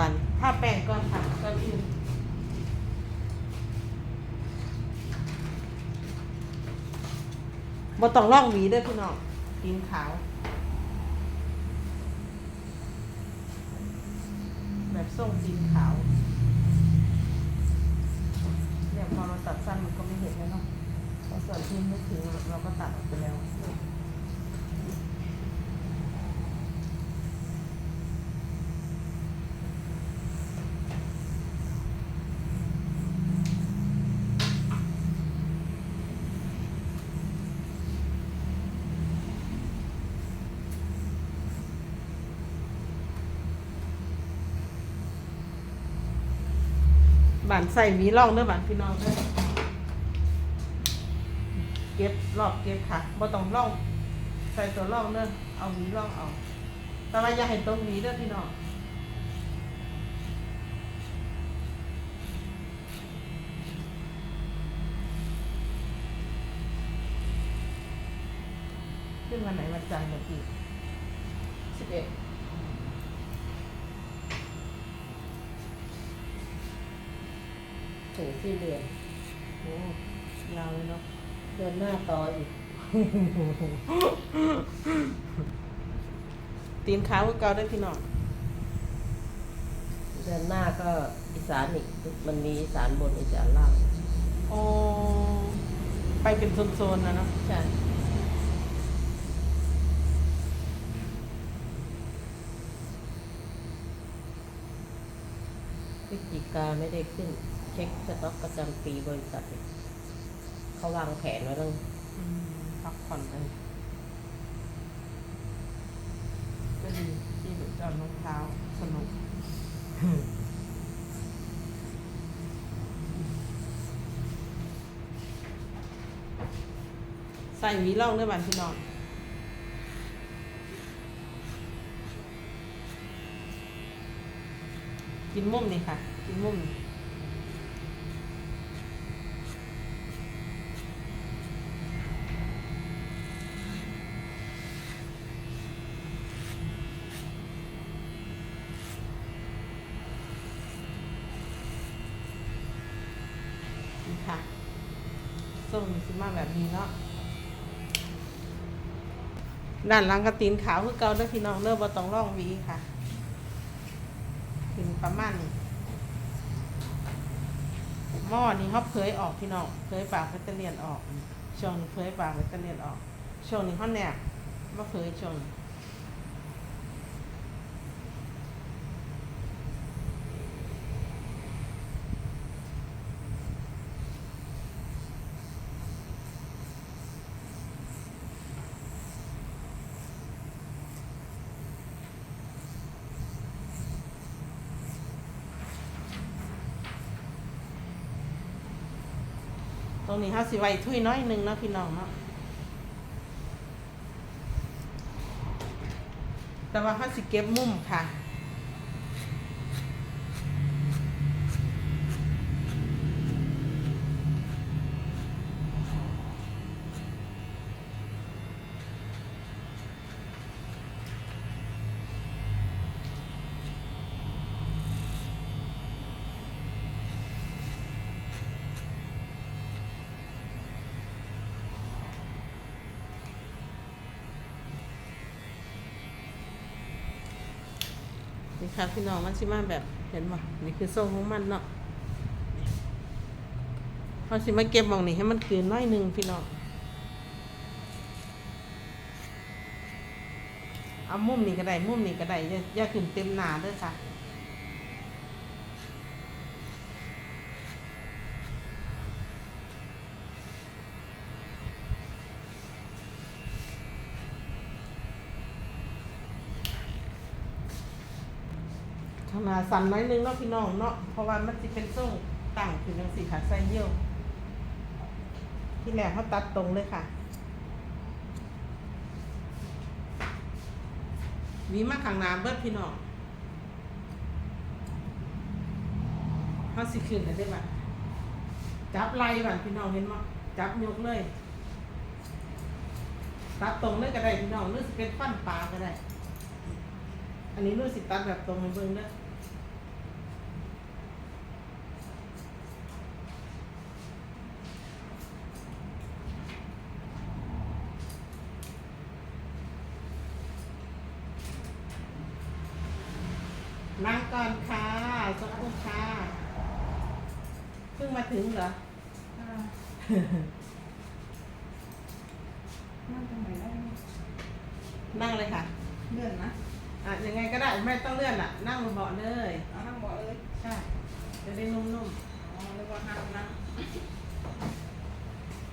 บันถ้าแป้งก่อนค่ะก่อนอื่นบ่ต้องล่องหวีด้วยพี่น้องตีนขาว แบบส่งตีนขาวเนี่ยพอเราตัดสั้นมันก็ไม่เห็นแล้วเนาะพอส่วนที่ไม่ถึงเราก็ตัดออกไปแล้ว บานใส่หวีร่องเด้อบานพี่น้องเด้อเก็บรอบเก็บค่ะบ่ต้องร่อง ใส่ตัวร่องเด้อเอาหวีร่องเอา แต่ว่าอย่าให้ตรงหวีเด้อพี่น้องขึ้นวันไหนวันจันทร์เมื่อกี้สิบเอ็ด ถึงที่เดือนโอ้ยาวเลยเนาะเดือนหน้าต่ออีก ตีนขาวก็เกาได้พี่น้องเดือนหน้าก็อีสานอีก มันมีอีสานบนอีสานล่างโอ้ไปเป็นโซนๆนะเนาะใช่พฤศจิกาไม่ได้ขึ้น เช็คสต็อกประจำปีบริษัทเขาวางแผนไว้ตั้งอืมพักผ่อนเลยก็ดีที่แบบจอดรองเท้าสนุกใส่หวีร่องด้วยบันพี่น้องกินมุมนี่ค่ะ กินมุมนี่นี่ค่ะ ส้มซิมาแบบนี้เนาะด้านหลังกระตินขาวคือเก่าเด้วยพี่น้องเริ่มบ่ต้องร่องวีค่ะถึงประมาณนี้หม้อนี้เขาเผยออกพี่น้องเผยปากแบตเตอเลียนออก ช่วงนี้เผยปากแบตเตอเลียนออก ช่วงนี้เขาแนบมาเผยช่วงนี้ รงนี้เขาสิไว้ถ้วยน้อยหนึ่งเนาะพี่น้องเนาะแต่ว่าเขาสิเก็บมุมค่ะ ค่ะพี่น้องมันสิมาแบบเห็นบ่นี่คือโซ่ของมันเนาะเขาสิมาเก็บหมองนี่ให้มันคืนน้อยหนึงพี่น้องเอามุมนี้ก็ได้มุมนี้ก็ได้อย่าอย่าขึ้นเต็มหนาเด้อค่ะ ขนาสั่นน้อยนึงเนาะพี่น้องเนาะเพราะว่ามันจะเป็นส่งตั้งคือจังสี่ค่ะใส่เยี่ยวที่แรกเขาตัดตรงเลยค่ะมีมาข้างน้าเบิดพี่น้องเขาสิขึ้นได้ไหมจับไล่บ้านพี่น้องเห็นมั้จับยกเลย ตัดตรงเลยก็ได้พี่น้องหรือสิเป็นฟันปลาก็ได้ อันนี้รู้สิตัดแบบตรงให้เบิ่งเด้อ นั่งก่อนค่ะสักครู่ค่ะเพิ่งมาถึงเหรออ่านั่งตรงไหนได้นั่งเลยค่ะ เลื่อนนะอะยังไงก็ได้ไม่ต้องเลื่อนอะ นั่งบนเบาะเลยเอานั่งเบาะเลยใช่จะได้นุ่มอ๋อเรียกว่านั่งนั่ง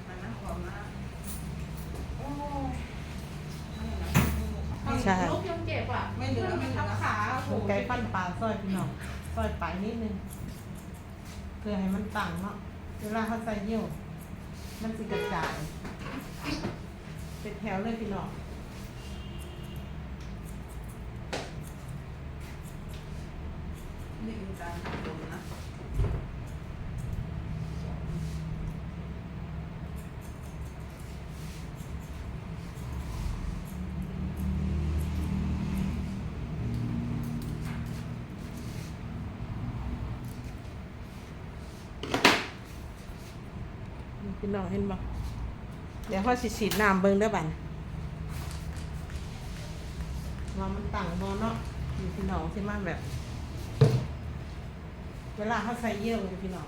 มานั่งก่อนนะโอ้นั่งนะๆ ใช่ ลูกยังเจ็บอะไม่เหลือไม่เหลือขาถูกไก่ปั้นปลาซอยพี่น้องซอยไปนิดนึงเพื่อให้มันตั้งเนาะเวลาเขาใส่เยี่ยวมันสิกระจายเป็นแถวเลยพี่น้องนี่คือการทำบุญนะ พี่น้องเห็นบ่เดี๋ยวเขาสิฉีดน้ำเบิ่งเด้อบัดว่ามันตั้งบ่เนาะนี่พี่น้องสิมาแบบ เวลาเขาใส่เยี่ยวเลยพี่น้อง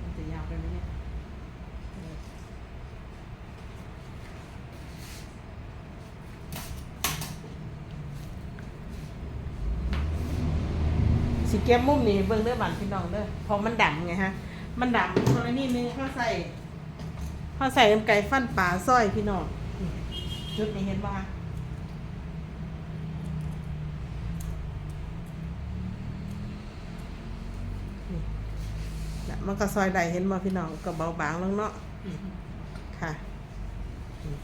มันจะยาวไปไหมเนี่ยสีแก้มมุมนี่เบิ่งเด้อบันพี่น้องเด้อเพราะมันดำไงฮะ มันดำกรณีหนึงเขาใส่เขาใส่กันไก่ฟันปลาสร้อยพี่น้องนี่จุดนี้เห็นป่ะนี่น่ะมันก็ซอยใดเห็นบ่พี่น้องก็เบาบางลงเนาะนี่ค่ะนี่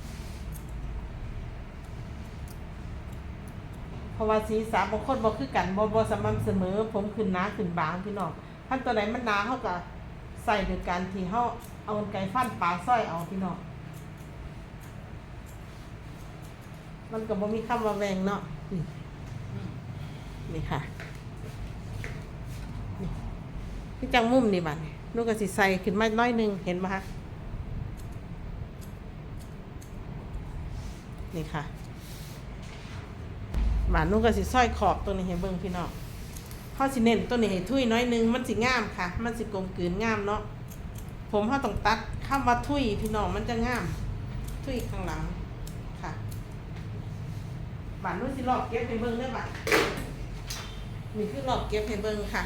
เพราะว่าสีสาบางคนบ่คือกันบ่บ่สม่ำเสมอ ผมขึ้นหนาขึ้นบางพี่น้องถ้าตัวไหนมันหนาเขาก็ ใส่โดยการที่เขาเอากไก่ฟันปลาสร้อยเอาพี่น้องมันก็บ่มีคำว่าแวงเนาะนี่นี่ค่ะนี่พี่จังมุมนี่บัดนี่นูกก็สิใส่ขึ้นมาน้อยหนึงเห็นไหมคะนี่ค่ะบาดนูกก็สิซอยขอบตัวนี้ให้เบิ่งพี่น้อง เขาสิเน้นตัวนี้ให้ทุยน้อยนึงมันสิงามค่ะ มันสิกลมกลืนงามเนาะผมเขาต้องตัดคำว่าทุยพี่น้องมันจะงาม ทุยข้างหลังค่ะบานนู้นสิลอกเก็บให้เบิ่งได้อบาดนี่คือลอกเก็บให้เบิ่งค่ะ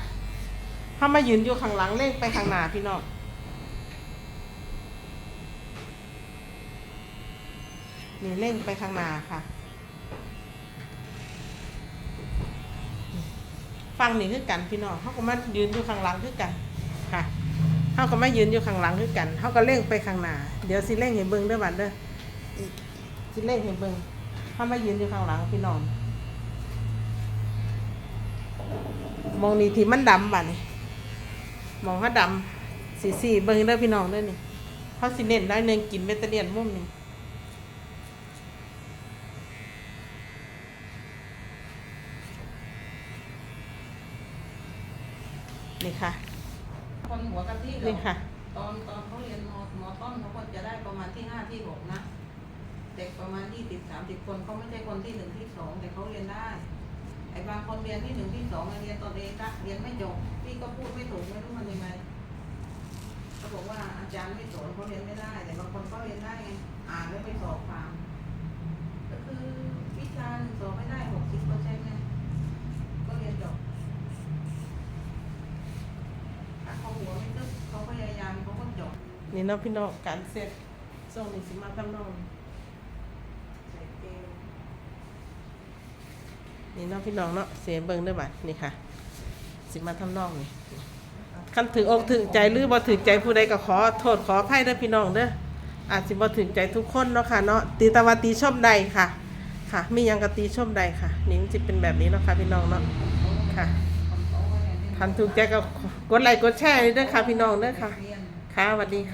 ถ้ามายืนอยู่ข้างหลังเล่งไปข้างหน้าพี่น้องนี่เล่งไปข้างหน้าค่ะ ฟังนี่คือกันพี่น้องเขาก็มายืนอยู่ข้างหลังคือกันค่ะเขาก็มายืนอยู่ข้างหลังคือกันเขาก็เล่งไปข้างหน้าเดี๋ยวสิเล่งให้เบิ่งเด้อบัดเด้อสิเล่งให้เบิ่งเขามายืนอยู่ข้างหลังพี่น้องมองนี่ที่มันดำบัดนี่มองเขาดำสีสีเบิ่งเด้อพี่น้องเด้อนี่เขาสิเน้นได้เนึงกินเมตาเดียนมุมนี่ นี่ค่ะ คนหัวกะทินี่ค่ะ ตอนตอนเขาเรียนมมต้นเขาก็จะได้ประมาณที่ห้าที่หกนะ เด็กประมาณยี่สิบสามสิบคนเขาไม่ใช่คนที่หนึ่งที่สองแต่เขาเรียนได้ไอ้บางคนเรียนที่หนึ่งที่สองเรียนตอนเองก็เรียนไม่จบพี่ก็พูดไม่ถูกไม่รู้มันยังไงเขาบอกว่าอาจารย์ไม่สอนเขาเรียนไม่ได้ แต่บางคนก็เรียนได้ไงอ่านแล้วไปสอบผ่านก็คือวิชาหนึ่งสอบไม่ได้หกสิบเปอร์เซ็นต์ไงก็เรียนจบถ้าเขาหัวไม่ตึ๊บเขาพยายามเขาก็จบ นี่เนาะพี่น้องการเสร็จส่งนี่สิมาทำนองใส่เกลนี่เนาะพี่น้องเนาะเสียเบิ่งด้อบัดนี่ค่ะ สิมาทำนองนี่คันถืออกถือใจหรือบ่ถือใจผู้ใดก็ขอโทษขออภัยด้อพี่น้องเด้ออาจสิบ่ถือใจทุกคนเนาะค่ะเนาะตีตะวันตีชมใดค่ะ ค่ะ มียังก็ตีชมใดค่ะ นี่มันสิเป็นแบบนี้เนาะค่ะพี่น้องเนาะค่ะคันถูกใจก็กดไลค์กดแชร์ด้อค่ะพี่น้องเด้อค่ะค่ะสวัสดีค่ะ